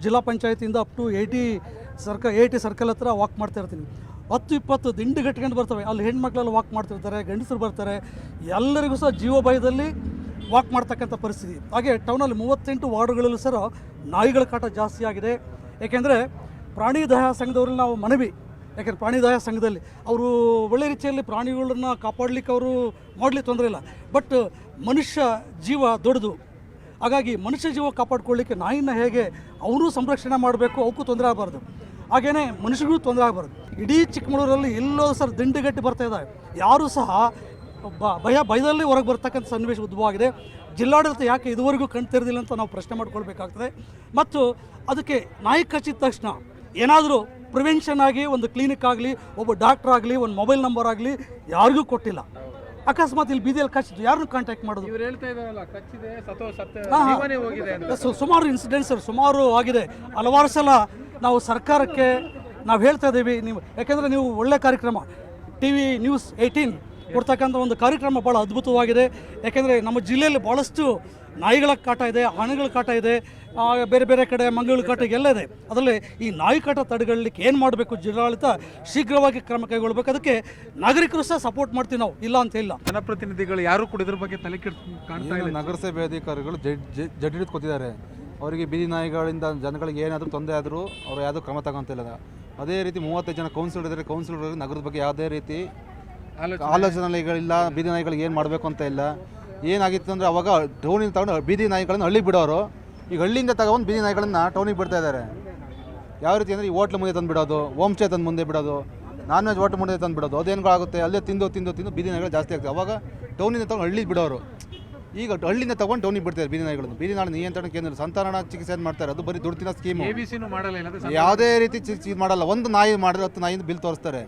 ಜಿಲ್ಲಾ ಪಂಚಾಯತಿಯಿಂದ ಅಪ್ ಟು ಏಯ್ಟಿ ಸರ್ಕ ಟಿ ಸರ್ಕಲ್ ಹತ್ರ ವಾಕ್ ಮಾಡ್ತಾ ಇರ್ತೀನಿ. ಹತ್ತು, ಇಪ್ಪತ್ತು ದಿಂಡು ಗಟ್ಕೊಂಡು ಬರ್ತವೆ. ಅಲ್ಲಿ ಹೆಣ್ಮಕ್ಳೆಲ್ಲ ವಾಕ್ ಮಾಡ್ತಿರ್ತಾರೆ, ಗಂಡಸರು ಬರ್ತಾರೆ. ಎಲ್ಲರಿಗೂ ಸಹ ಜೀವ ಭಯದಲ್ಲಿ ವಾಕ್ ಮಾಡ್ತಕ್ಕಂಥ ಪರಿಸ್ಥಿತಿ. ಹಾಗೆ ಟೌನಲ್ಲಿ ಮೂವತ್ತೆಂಟು ವಾರ್ಡ್ಗಳಲ್ಲೂ ಸಹ ನಾಯಿಗಳ ಕಾಟ ಜಾಸ್ತಿ ಆಗಿದೆ. ಏಕೆಂದರೆ ಪ್ರಾಣಿ ದಯಾ ಸಂಘದವ್ರಲ್ಲಿ ನಾವು ಮನವಿ ಯಾಕೆಂದರೆ ಪ್ರಾಣಿ ದಯಾ ಸಂಘದಲ್ಲಿ ಅವರು ಒಳ್ಳೆ ರೀತಿಯಲ್ಲಿ ಪ್ರಾಣಿಗಳನ್ನ ಕಾಪಾಡಲಿಕ್ಕೆ ಅವರು ಮಾಡಲಿಕ್ಕೆ ತೊಂದರೆ ಇಲ್ಲ. ಬಟ್ ಮನುಷ್ಯ ಜೀವ ದೊಡ್ಡದು. ಹಾಗಾಗಿ ಮನುಷ್ಯ ಜೀವ ಕಾಪಾಡ್ಕೊಳ್ಳಿಕ್ಕೆ ನಾಯಿನ ಹೇಗೆ ಅವರು ಸಂರಕ್ಷಣೆ ಮಾಡಬೇಕು, ಅವಕ್ಕೂ ತೊಂದರೆ ಆಗಬಾರ್ದು. ಹಾಗೆಯೇ ಮನುಷ್ಯರಿಗೂ ತೊಂದರೆ ಆಗಬಾರ್ದು. ಇಡೀ ಚಿಕ್ಕಮಗಳೂರಲ್ಲಿ ಎಲ್ಲೋ ಸರ್ ದಿಂಡುಗಟ್ಟಿ ಬರ್ತಾ ಇದ್ದಾವೆ ಯಾರೂ ಸಹ ಒಬ್ಬ ಭಯ, ಭಯದಲ್ಲಿ ಹೊರಗೆ ಬರ್ತಕ್ಕಂಥ ಸನ್ನಿವೇಶ ಉದ್ಭವವಾಗಿದೆ. ಜಿಲ್ಲಾಡಳಿತ ಯಾಕೆ ಇದುವರೆಗೂ ಕಣ್ತಿರ್ದಿಲ್ಲ ಅಂತ ನಾವು ಪ್ರಶ್ನೆ ಮಾಡ್ಕೊಳ್ಬೇಕಾಗ್ತದೆ. ಮತ್ತು ಅದಕ್ಕೆ ನಾಯಿ ಕಚ್ಚಿದ ತಕ್ಷಣ ಏನಾದರೂ ಪ್ರಿವೆನ್ಷನ್ ಆಗಿ ಒಂದು ಕ್ಲಿನಿಕ್ ಆಗಲಿ ಒಬ್ಬ ಡಾಕ್ಟರ್ ಆಗಲಿ ಒಂದು ಮೊಬೈಲ್ ನಂಬರ್ ಆಗಲಿ ಯಾರಿಗೂ ಕೊಟ್ಟಿಲ್ಲ. ಅಕಸ್ಮಾತ್ ಇಲ್ಲಿ ಬೀದಿಯಲ್ಲಿ ಕಚ್ಚಿದ್ದು ಯಾರನ್ನು ಕಾಂಟ್ಯಾಕ್ಟ್ ಮಾಡೋದು? ಸುಮಾರು ಇನ್ಸಿಡೆಂಟ್ಸ್ ಸುಮಾರು ಆಗಿದೆ. ಹಲವಾರು ಸಲ ನಾವು ಸರ್ಕಾರಕ್ಕೆ ನಾವು ಹೇಳ್ತಾ ಇದ್ದೀವಿ ನೀವು ಯಾಕೆಂದರೆ ನೀವು ಒಳ್ಳೆ ಕಾರ್ಯಕ್ರಮ ಟಿ ವಿ ನ್ಯೂಸ್ ಏಯ್ಟೀನ್ ಕೊಡ್ತಕ್ಕಂಥ ಒಂದು ಕಾರ್ಯಕ್ರಮ ಭಾಳ ಅದ್ಭುತವಾಗಿದೆ. ಯಾಕೆಂದರೆ ನಮ್ಮ ಜಿಲ್ಲೆಯಲ್ಲಿ ಭಾಳಷ್ಟು ನಾಯಿಗಳ ಕಾಟ ಇದೆ ಹಣಗಳ ಕಾಟ ಇದೆ ಆ, ಬೇರೆ ಬೇರೆ ಕಡೆ ಮಂಗಳ ಕಾಟ ಎಲ್ಲ ಇದೆ. ಅದರಲ್ಲಿ ಈ ನಾಯಿ ಕಾಟ ತಡೆಗಳಲಿಕ್ಕೆ ಏನು ಮಾಡಬೇಕು ಜಿಲ್ಲಾಡಳಿತ ಶೀಘ್ರವಾಗಿ ಕ್ರಮ ಕೈಗೊಳ್ಬೇಕು. ಅದಕ್ಕೆ ನಾಗರಿಕರು ಸಹ ಸಪೋರ್ಟ್ ಮಾಡ್ತೀವಿ ನಾವು. ಇಲ್ಲ ಅಂತ ಇಲ್ಲ. ಜನಪ್ರತಿನಿಧಿಗಳು ಯಾರು ಕೂಡ ಇದ್ರ ಬಗ್ಗೆ ತಲೆ ಕೆಡ್ ಕಾಣ್ತಾ ಇಲ್ಲ. ನಗರಸಭೆ ಅಧಿಕಾರಿಗಳು ಜಡ್ ಹಿಡಿದು ಕೂತಿದ್ದಾರೆ. ಅವರಿಗೆ ಬೀದಿ ನಾಯಿಗಳಿಂದ ಜನಗಳಿಗೆ ಏನಾದರೂ ತೊಂದರೆ ಆದರೂ ಅವರು ಯಾವುದೂ ಕ್ರಮ ತಗೊಂತಿಲ್ಲ. ಅದೇ ರೀತಿ ಮೂವತ್ತೈದು ಜನ ಕೌನ್ಸಿಲರ್ ಇದ್ದಾರೆ ಕೌನ್ಸಿಲರ್ ನಗರದ ಬಗ್ಗೆ ಯಾವುದೇ ರೀತಿ ಆಲೋಚನೆಗಳಿಲ್ಲ ಬೀದಿ ನಾಯಿಗಳಿಗೆ ಏನು ಮಾಡಬೇಕು ಅಂತ ಇಲ್ಲ. ಏನಾಗಿತ್ತು ಅಂದರೆ ಅವಾಗ ಟೌನಿಂದ ತಗೊಂಡು ಬೀದಿ ನಾಯಿಗಳನ್ನು ಹಳ್ಳಿಗೆ ಬಿಡೋರು. ಈಗ ಹಳ್ಳಿಯಿಂದ ತಗೊಂಡು ಬೀದಿ ನಾಯಿಗಳನ್ನು ಟೌನಿಗೆ ಬಿಡ್ತಾ ಇದ್ದಾರೆ ಯಾವ ರೀತಿ ಅಂದರೆ ಈ ಹೋಟ್ಲ್ ಮುಂದೆ ತಂದು ಬಿಡೋದು ಹೋಮ್ ಸ್ಟೇ ತಂದು ಮುಂದೆ ಬಿಡೋದು ನಾನ್ ವೆಜ್ ಹೋಟ್ಲ್ ಮುಂದೆ ತಂದು ಬಿಡೋದು ಅದೇನುಗಳಾಗುತ್ತೆ ಅಲ್ಲೇ ತಿಂದು ತಿಂದು ತಿಂದು ಬೀದಿ ನಾಯಿಗಳು ಜಾಸ್ತಿ ಆಗ್ತವೆ. ಅವಾಗ ಟೌನಿಂದ ತಗೊಂಡು ಹಳ್ಳಿಗೆ ಬಿಡೋರು. ಈಗ ಹಳ್ಳಿಯಿಂದ ತಗೊಂಡು ಟೌನಿಗೆ ಬಿಡ್ತಾರೆ ಬೀದಿ ನಾಯಿಗಳನ್ನು. ಬೀದಿ ನಾಳೆ ನಿಯಂತ್ರಣ ಕೇಂದ್ರ ಸಂತಾನ ಚಿಕಿತ್ಸೆ ಏನು ಮಾಡ್ತಾರೆ ಅದು ಬರೀ ದುಡ್ಡಿನ ಸ್ಕೀಮು ಯಾವುದೇ ರೀತಿ ಚಿಕಿತ್ಸೆ ಮಾಡಲ್ಲ. ಒಂದು ನಾಯಿ ಮಾಡಿದ್ರೆ ಹತ್ತು ನಾಯಿಂದ ಬಿಲ್ ತೋರಿಸ್ತಾರೆ.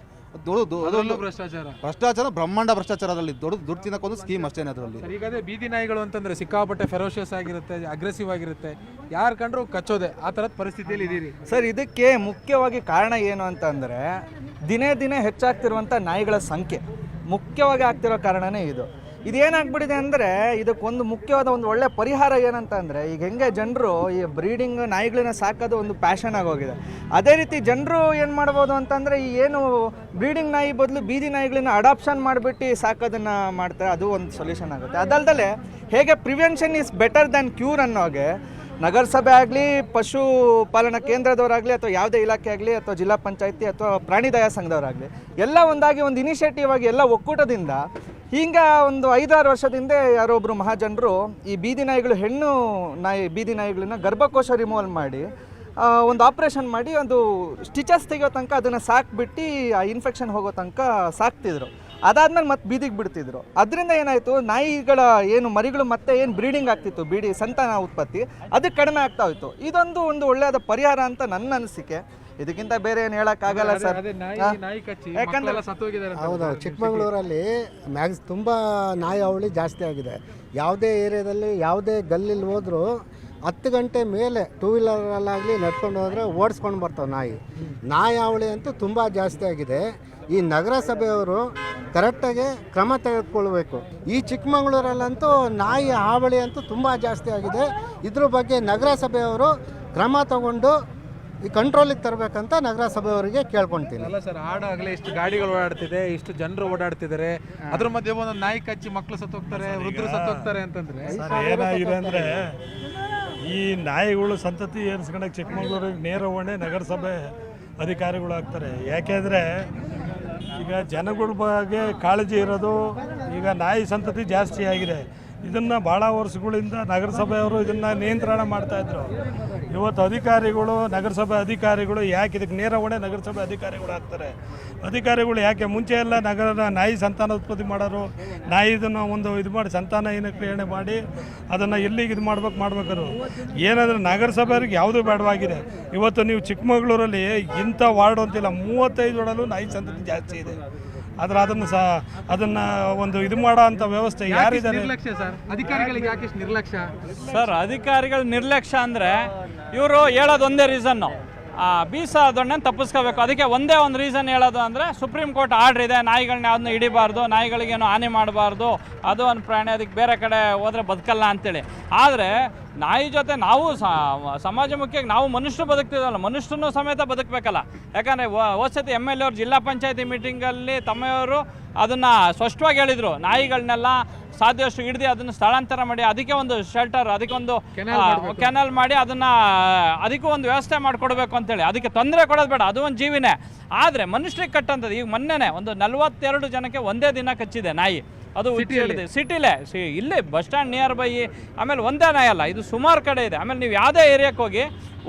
ದೊಡ್ಡ ಅದರಲ್ಲೂ ಭ್ರಷ್ಟಾಚಾರ. ಭ್ರಷ್ಟಾಚಾರ ಬ್ರಹ್ಮಾಂಡ ಭ್ರಷ್ಟಾಚಾರ ಅದರಲ್ಲಿ ದೊಡ್ಡ ದುಡ್ಡು ತಿನ್ನಕ್ಕೊಂದು ಸ್ಕೀಮ್ ಅಷ್ಟೇ ಅದರಲ್ಲಿ. ಸರ್ ಈಗ ಅದೇ ಬೀದಿ ನಾಯಿಗಳು ಅಂತಂದ್ರೆ ಸಿಕ್ಕಾಪಟ್ಟೆ ಫೆರೋಷಿಯಸ್ ಆಗಿರುತ್ತೆ ಅಗ್ರೆಸಿವ್ ಆಗಿರುತ್ತೆ. ಯಾರು ಕಂಡ್ರು ಕಚ್ಚೋದೆ ಆ ಥರದ ಪರಿಸ್ಥಿತಿಯಲ್ಲಿ ಇದೀರಿ. ಸರ್ ಇದಕ್ಕೆ ಮುಖ್ಯವಾಗಿ ಕಾರಣ ಏನು ಅಂತಂದರೆ ದಿನೇ ದಿನೇ ಹೆಚ್ಚಾಗ್ತಿರುವಂಥ ನಾಯಿಗಳ ಸಂಖ್ಯೆ. ಮುಖ್ಯವಾಗಿ ಆಗ್ತಿರೋ ಕಾರಣನೇ ಇದು. ಇದೇನಾಗ್ಬಿಟ್ಟಿದೆ ಅಂದರೆ ಇದಕ್ಕೊಂದು ಮುಖ್ಯವಾದ ಒಂದು ಒಳ್ಳೆ ಪರಿಹಾರ ಏನಂತ ಅಂದರೆ, ಈಗ ಹೆಂಗೆ ಜನರು ಈ ಬ್ರೀಡಿಂಗ್ ನಾಯಿಗಳನ್ನ ಸಾಕೋದು ಒಂದು ಪ್ಯಾಷನ್ ಆಗೋಗಿದೆ ಅದೇ ರೀತಿ ಜನರು ಏನು ಮಾಡ್ಬೋದು ಅಂತಂದರೆ, ಈ ಏನು ಬ್ರೀಡಿಂಗ್ ನಾಯಿ ಬದಲು ಬೀದಿ ನಾಯಿಗಳನ್ನ ಅಡಾಪ್ಷನ್ ಮಾಡಿಬಿಟ್ಟು ಸಾಕೋದನ್ನು ಮಾಡ್ತಾರೆ ಅದು ಒಂದು ಸೊಲ್ಯೂಷನ್ ಆಗುತ್ತೆ. ಅದಲ್ದಲೆ ಹೇಗೆ prevention is better than cure ಹಾಗೆ, ನಗರಸಭೆ ಆಗಲಿ, ಪಶು ಪಾಲನಾ ಕೇಂದ್ರದವರಾಗಲಿ ಅಥವಾ ಯಾವುದೇ ಇಲಾಖೆ ಆಗಲಿ, ಅಥವಾ ಜಿಲ್ಲಾ ಪಂಚಾಯತಿ, ಅಥವಾ ಪ್ರಾಣಿ ದಯಾ ಸಂಘದವರಾಗಲಿ ಎಲ್ಲ ಒಂದಾಗಿ ಒಂದು ಇನಿಷಿಯೇಟಿವ್ ಆಗಿ ಎಲ್ಲ ಒಕ್ಕೂಟದಿಂದ ಹಿಂಗ ಒಂದು ಐದಾರು ವರ್ಷದಿಂದ ಯಾರೋ ಒಬ್ಬರು ಮಹಾಜನರು ಈ ಬೀದಿ ನಾಯಿಗಳು, ಹೆಣ್ಣು ನಾಯಿ, ಬೀದಿ ನಾಯಿಗಳನ್ನ ಗರ್ಭಕೋಶ ರಿಮೂವಲ್ ಮಾಡಿ ಒಂದು ಆಪ್ರೇಷನ್ ಮಾಡಿ ಒಂದು ಸ್ಟಿಚಸ್ ತೆಗಿಯೋ ತನಕ ಅದನ್ನು ಸಾಕ್ಬಿಟ್ಟು ಆ ಇನ್ಫೆಕ್ಷನ್ ಹೋಗೋ ತನಕ ಸಾಕ್ತಿದ್ರು. ಅದಾದ್ಮೇಲೆ ಮತ್ತೆ ಬೀದಿಗೆ ಬಿಡ್ತಿದ್ರು. ಅದರಿಂದ ಏನಾಯಿತು, ನಾಯಿಗಳ ಏನು ಮರಿಗಳು ಮತ್ತೆ ಏನು ಬ್ರೀಡಿಂಗ್ ಆಗ್ತಿತ್ತು, ಬೀಡಿ ಸಂತಾನ ಉತ್ಪತ್ತಿ ಅದು ಕಡಿಮೆ ಆಗ್ತಾ ಹೋಯ್ತು. ಇದೊಂದು ಒಂದು ಒಳ್ಳೆಯದ ಪರಿಹಾರ ಅಂತ ನನ್ನ ಅನಿಸಿಕೆ. ಇದಕ್ಕಿಂತ ಬೇರೆ ಏನು ಹೇಳೋಕ್ಕಾಗಲ್ಲ ಸರ್. ಯಾಕಂದ್ರೆ ಹೌದು ಚಿಕ್ಕಮಗಳೂರಲ್ಲಿ ಮ್ಯಾಕ್ಸ್ ತುಂಬ ನಾಯಿ ಅವಳಿ ಜಾಸ್ತಿ ಆಗಿದೆ. ಯಾವುದೇ ಏರಿಯಾದಲ್ಲಿ ಯಾವುದೇ ಗಲ್ಲಿಲ್ಲಿ ಹೋದರೂ ಹತ್ತು ಗಂಟೆ ಮೇಲೆ ಟೂ ವೀಲರಲ್ಲಾಗಲಿ ನಡ್ಕೊಂಡು ಹೋದರೆ ಓಡಿಸ್ಕೊಂಡು ಬರ್ತಾವೆ ನಾಯಿ. ನಾಯಿ ಅವಳಿ ಅಂತೂ ತುಂಬ ಜಾಸ್ತಿ ಆಗಿದೆ. ಈ ನಗರಸಭೆಯವರು ಕರೆಕ್ಟಾಗಿ ಕ್ರಮ ತೆಗೆದುಕೊಳ್ಬೇಕು. ಈ ಚಿಕ್ಕಮಗಳೂರಲ್ಲಂತೂ ನಾಯಿ ಹಾವಳಿ ಅಂತೂ ತುಂಬ ಜಾಸ್ತಿ ಆಗಿದೆ. ಇದ್ರ ಬಗ್ಗೆ ನಗರಸಭೆಯವರು ಕ್ರಮ ತಗೊಂಡು ಈ ಕಂಟ್ರೋಲಿಗೆ ತರಬೇಕಂತ ನಗರಸಭೆಯವರಿಗೆ ಕೇಳ್ಕೊಳ್ತೀನಿ ಅಲ್ಲ ಸರ್ ಹಾಡಾಗಲಿ ಇಷ್ಟು ಗಾಡಿಗಳು ಓಡಾಡ್ತಿದೆ ಇಷ್ಟು ಜನರು ಓಡಾಡ್ತಿದ್ದಾರೆ. ಅದ್ರ ಮಧ್ಯೆ ಒಂದೊಂದು ನಾಯಿ ಕಚ್ಚಿ ಮಕ್ಕಳು ಸತ್ತೋಗ್ತಾರೆ ವೃದ್ಧರು ಸತ್ತೋಗ್ತಾರೆ ಅಂತಂದ್ರೆ. ಏನಾಗಿದೆ ಅಂದರೆ ಈ ನಾಯಿಗಳು ಸಂತತಿ ಏರಿಸ್ಕೊಂಡಾಗ ಚಿಕ್ಕಮಗಳೂರಿಗೆ ನೇರ ಹೊಣೆ ನಗರಸಭೆ ಅಧಿಕಾರಿಗಳು ಆಗ್ತಾರೆ. ಯಾಕೆಂದರೆ ಈಗ ಜನಗಳ ಬಗ್ಗೆ ಕಾಳಜಿ ಇರೋದು ಈಗ ನಾಯಿ ಸಂತತಿ ಜಾಸ್ತಿ ಆಗಿದೆ. ಇದನ್ನು ಭಾಳ ವರ್ಷಗಳಿಂದ ನಗರಸಭೆಯವರು ಇದನ್ನು ನಿಯಂತ್ರಣ ಮಾಡ್ತಾಯಿದ್ರು ಇವತ್ತು ಅಧಿಕಾರಿಗಳು, ನಗರಸಭೆ ಅಧಿಕಾರಿಗಳು ಯಾಕೆ ಇದಕ್ಕೆ ನೇರ ಹೊಣೆ ನಗರಸಭೆ ಅಧಿಕಾರಿಗಳು ಆಗ್ತಾರೆ? ಅಧಿಕಾರಿಗಳು ಯಾಕೆ ಮುಂಚೆ ಎಲ್ಲ ನಗರ ನಾಯಿ ಸಂತಾನೋತ್ಪತ್ತಿ ಮಾಡೋರು, ನಾಯಿ ಇದನ್ನು ಒಂದು ಇದು ಮಾಡಿ ಸಂತಾನ ಕ್ರಿಯಣೆ ಮಾಡಿ ಅದನ್ನು ಎಲ್ಲಿಗೆ ಇದು ಮಾಡ್ಬೇಕು ಮಾಡ್ಬೇಕಾದ್ರು ಏನಾದರೂ ನಗರಸಭೆಯವ್ರಿಗೆ ಯಾವುದೂ ಬೇಡವಾಗಿದೆ. ಇವತ್ತು ನೀವು ಚಿಕ್ಕಮಗಳೂರಲ್ಲಿ ಇಂಥ ವಾರ್ಡ್ ಅಂತಿಲ್ಲ, ಮೂವತ್ತೈದು ವಾರ್ಡಲ್ಲೂ ನಾಯಿ ಸಂತತಿ ಜಾಸ್ತಿ ಇದೆ. ಆದ್ರೆ ಅದನ್ನು ಸಹ ಅದನ್ನು ಒಂದು ಇದು ಮಾಡೋ ಅಂಥ ವ್ಯವಸ್ಥೆ ಯಾರಿದ್ದಾರೆ? ನಿರ್ಲಕ್ಷ್ಯ ಸರ್? ಅಧಿಕಾರಿಗಳಿಗೆ ಯಾಕೆ ಇಷ್ಟು ನಿರ್ಲಕ್ಷ್ಯ? ಸರ್ ಅಧಿಕಾರಿಗಳ ನಿರ್ಲಕ್ಷ್ಯ ಅಂದರೆ ಇವರು ಹೇಳೋದು ಒಂದೇ ರೀಸನ್ನು ಬೀಸ ದೊಣ್ಣೆ ತಪ್ಪಿಸ್ಕೋಬೇಕು. ಅದಕ್ಕೆ ಒಂದೇ ಒಂದು ರೀಸನ್ ಹೇಳೋದು ಅಂದರೆ ಸುಪ್ರೀಂ ಕೋರ್ಟ್ ಆರ್ಡ್ರ್ ಇದೆ. ನಾಯಿಗಳನ್ನ ಯಾವ್ದನ್ನ ಹಿಡಿಬಾರ್ದು ನಾಯಿಗಳಿಗೇನು ಹಾನಿ ಮಾಡಬಾರ್ದು ಅದು ಒಂದು ಪ್ರಾಣಿ ಅದಕ್ಕೆ ಬೇರೆ ಕಡೆ ಹೋದರೆ ಬದುಕಲ್ಲ ಅಂತೇಳಿ. ಆದರೆ ನಾಯಿ ಜೊತೆ ನಾವು ಸಮಾಜ ಸಮಾಜಮುಖಿಯಾಗಿ ನಾವು ಮನುಷ್ಯರು ಬದುಕ್ತಿದ್ದಲ್ಲ ಮನುಷ್ಯರನ್ನು ಸಮೇತ ಬದುಕಬೇಕಲ್ಲ. ಯಾಕಂದರೆ ಹೋದ್ಸತಿ ಎಂ ಎಲ್ ಎ ಅವ್ರು ಜಿಲ್ಲಾ ಪಂಚಾಯತಿ ಮೀಟಿಂಗಲ್ಲಿ ತಮ್ಮೆಯವರು ಅದನ್ನು ಸ್ಪಷ್ಟವಾಗಿ ಹೇಳಿದರು. ನಾಯಿಗಳನ್ನೆಲ್ಲ ಸಾಧ್ಯವಷ್ಟು ಹಿಡಿದು ಅದನ್ನು ಸ್ಥಳಾಂತರ ಮಾಡಿ ಅದಕ್ಕೆ ಒಂದು ಶೆಲ್ಟರ್ ಅದಕ್ಕೆ ಒಂದು ಕೆನಲ್ ಮಾಡಿ ಅದನ್ನ ಅದಕ್ಕೂ ಒಂದು ವ್ಯವಸ್ಥೆ ಮಾಡಿಕೊಡ್ಬೇಕು ಅಂತೇಳಿ. ಅದಕ್ಕೆ ತೊಂದರೆ ಕೊಡೋದು ಬೇಡ ಅದು ಒಂದು ಜೀವಿನೇ. ಆದರೆ ಮನುಷ್ಯರಿಗೆ ಕಟ್ಟಂಥದ್ದು ಈಗ ಮೊನ್ನೆನೇ ಒಂದು ನಲವತ್ತೆರಡು ಜನಕ್ಕೆ ಒಂದೇ ದಿನ ಕಚ್ಚಿದೆ ನಾಯಿ. ಅದು ಹೇಳಿದೆ. ಸಿಟಿಲೇ ಸಿ ಇಲ್ಲೇ ಬಸ್ ಸ್ಟ್ಯಾಂಡ್ ನಿಯರ್ ಬೈ ಆಮೇಲೆ ಒಂದೇ ನಾಯಿ ಅಲ್ಲ ಇದು ಸುಮಾರು ಕಡೆ ಇದೆ. ಆಮೇಲೆ ನೀವು ಯಾವುದೇ ಏರಿಯಾಕ್ಕೆ ಹೋಗಿ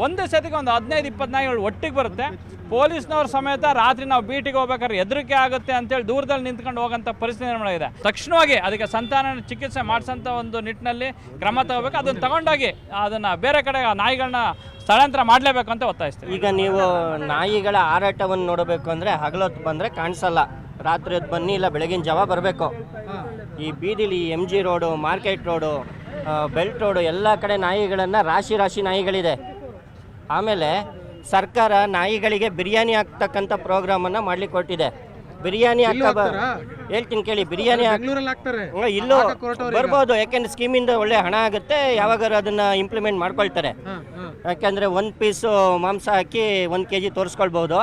ಒಂದೇ ಸತಿಗೆ ಒಂದು ಹದಿನೈದು ಇಪ್ಪತ್ತು ನಾಯಿಗಳು ಒಟ್ಟಿಗೆ ಬರುತ್ತೆ. ಪೊಲೀಸ್ನವ್ರ ಸಮೇತ ರಾತ್ರಿ ನಾವು ಬೀಟಿಗೆ ಹೋಗ್ಬೇಕಾದ್ರೆ ಹೆದರಿಕೆ ಆಗುತ್ತೆ ಅಂತೇಳಿ ದೂರದಲ್ಲಿ ನಿಂತ್ಕೊಂಡು ಹೋಗೋಂಥ ಪರಿಸ್ಥಿತಿ ನಿರ್ಮಾಣ ಇದೆ ತಕ್ಷಣವಾಗಿ ಅದಕ್ಕೆ ಸಂತಾನ ಚಿಕಿತ್ಸೆ ಮಾಡಿಸೋಂಥ ಒಂದು ನಿಟ್ಟಿನಲ್ಲಿ ಕ್ರಮ ತಗೋಬೇಕು. ಅದನ್ನು ತಗೊಂಡೋಗಿ ಅದನ್ನು ಬೇರೆ ಕಡೆ ಆ ನಾಯಿಗಳನ್ನ ಸ್ಥಳಾಂತರ ಮಾಡಲೇಬೇಕು ಅಂತ ಒತ್ತಾಯಿಸ್ತೀವಿ ಈಗ ನೀವು ನಾಯಿಗಳ ಹಾರಾಟವನ್ನು ನೋಡಬೇಕು ಅಂದರೆ ಹಗಲೊತ್ತು ಬಂದರೆ ಕಾಣಿಸಲ್ಲ. ರಾತ್ರಿ ಹೊತ್ತು ಬನ್ನಿ ಇಲ್ಲ ಬೆಳಗಿನ ಜಾವ ಬರಬೇಕು. ಈ ಬೀದಿಲಿ M G road market road belt road ಎಲ್ಲ ಕಡೆ ನಾಯಿಗಳನ್ನು ರಾಶಿ ರಾಶಿ ನಾಯಿಗಳಿದೆ. ಆಮೇಲೆ ಸರ್ಕಾರ ನಾಯಿಗಳಿಗೆ ಬಿರಿಯಾನಿ ಹಾಕ್ತಕ್ಕಂಥ ಪ್ರೋಗ್ರಾಮನ್ನು ಮಾಡ್ಲಿಕ್ಕೆ ಕೊಟ್ಟಿದೆ. ಬಿರಿಯಾನಿ ಹಾಕ ಹೇಳ್ತೀನಿ ಕೇಳಿ ಬಿರಿಯಾನಿ ಇಲ್ಲೂ. ಬರ್ಬೋದು ಯಾಕೆಂದ್ರೆ ಸ್ಕೀಮಿಂದ ಒಳ್ಳೆ ಹಣ ಆಗುತ್ತೆ ಯಾವಾಗಾರು ಅದನ್ನ ಇಂಪ್ಲಿಮೆಂಟ್ ಮಾಡ್ಕೊಳ್ತಾರೆ. ಯಾಕೆಂದ್ರೆ ಒಂದು ಪೀಸು ಮಾಂಸ ಹಾಕಿ ಒಂದು ಕೆ ಜಿ ತೋರಿಸ್ಕೊಳ್ಬೋದು.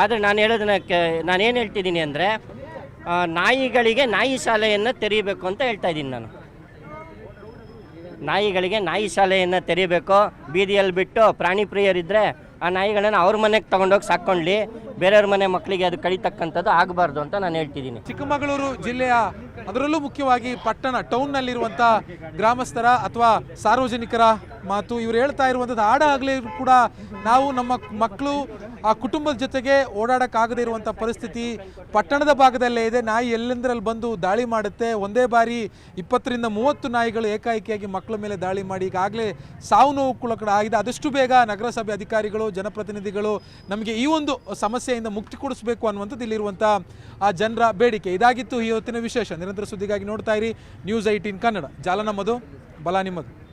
ಆದರೆ ನಾನು ಹೇಳೋದನ್ನ ನಾನೇನು ಹೇಳ್ತಿದ್ದೀನಿ ಅಂದರೆ ನಾಯಿಗಳಿಗೆ ನಾಯಿ ಶಾಲೆಯನ್ನು ತೆರೀಬೇಕು ಅಂತ ಹೇಳ್ತಾ ಇದ್ದೀನಿ ನಾನು. ನಾಯಿಗಳಿಗೆ ನಾಯಿ ಶಾಲೆಯನ್ನು ತೆರೀಬೇಕು, ಬೀದಿಯಲ್ಲಿ ಬಿಟ್ಟು ಪ್ರಾಣಿ ಪ್ರಿಯರಿದ್ದರೆ ಆ ನಾಯಿಗಳನ್ನು ಅವ್ರ ಮನೆಗೆ ತಗೊಂಡೋಗಿ ಸಾಕ್ಕೊಳ್ಳಿ ಬೇರೆಯವ್ರ ಮನೆ ಮಕ್ಕಳಿಗೆ ಅದು ಕಡಿತಕ್ಕಂಥದ್ದು ಆಗಬಾರ್ದು ಅಂತ ನಾನು ಹೇಳ್ತಿದ್ದೀನಿ. ಚಿಕ್ಕಮಗಳೂರು ಜಿಲ್ಲೆಯ ಅದರಲ್ಲೂ ಮುಖ್ಯವಾಗಿ ಪಟ್ಟಣ, ಟೌನ್ನಲ್ಲಿರುವಂಥ ಗ್ರಾಮಸ್ಥರ ಅಥವಾ ಸಾರ್ವಜನಿಕರ ಮಾತು ಇವ್ರು ಹೇಳ್ತಾ ಇರುವಂಥದ್ದು ಆಡ ಕೂಡ ನಾವು ನಮ್ಮ ಮಕ್ಕಳು ಆ ಕುಟುಂಬದ ಜೊತೆಗೆ ಓಡಾಡೋಕ್ಕಾಗದೇ ಇರುವಂಥ ಪರಿಸ್ಥಿತಿ ಪಟ್ಟಣದ ಭಾಗದಲ್ಲೇ ಇದೆ. ನಾಯಿ ಎಲ್ಲೆಂದ್ರಲ್ಲಿ ಬಂದು ದಾಳಿ ಮಾಡುತ್ತೆ? ಒಂದೇ ಬಾರಿ ಇಪ್ಪತ್ತರಿಂದ ಮೂವತ್ತು ನಾಯಿಗಳು ಏಕಾಏಕಿಯಾಗಿ ಮಕ್ಕಳ ಮೇಲೆ ದಾಳಿ ಮಾಡಿ ಈಗಾಗಲೇ ಸಾವು ನೋವು ಕೂಡ ಆಗಿದೆ. ಆದಷ್ಟು ಬೇಗ ನಗರಸಭೆ ಅಧಿಕಾರಿಗಳು, ಜನಪ್ರತಿನಿಧಿಗಳು ನಮಗೆ ಈ ಒಂದು ಸಮಸ್ಯೆಯಿಂದ ಮುಕ್ತಿ ಕೊಡಿಸಬೇಕು ಅನ್ನುವಂಥದ್ದು ಇಲ್ಲಿರುವಂಥ, ಆ ಜನರ ಬೇಡಿಕೆ. ಇದಾಗಿತ್ತು ಈ ಹೊತ್ತಿನ ವಿಶೇಷ. ನಿರಂತರ ಸುದ್ದಿಗಾಗಿ ನೋಡ್ತಾ ಇರಿ. News eighteen Kannada. ಜಾಲ ನಮ್ಮದು ಬಲ ನಿಮ್ಮದು.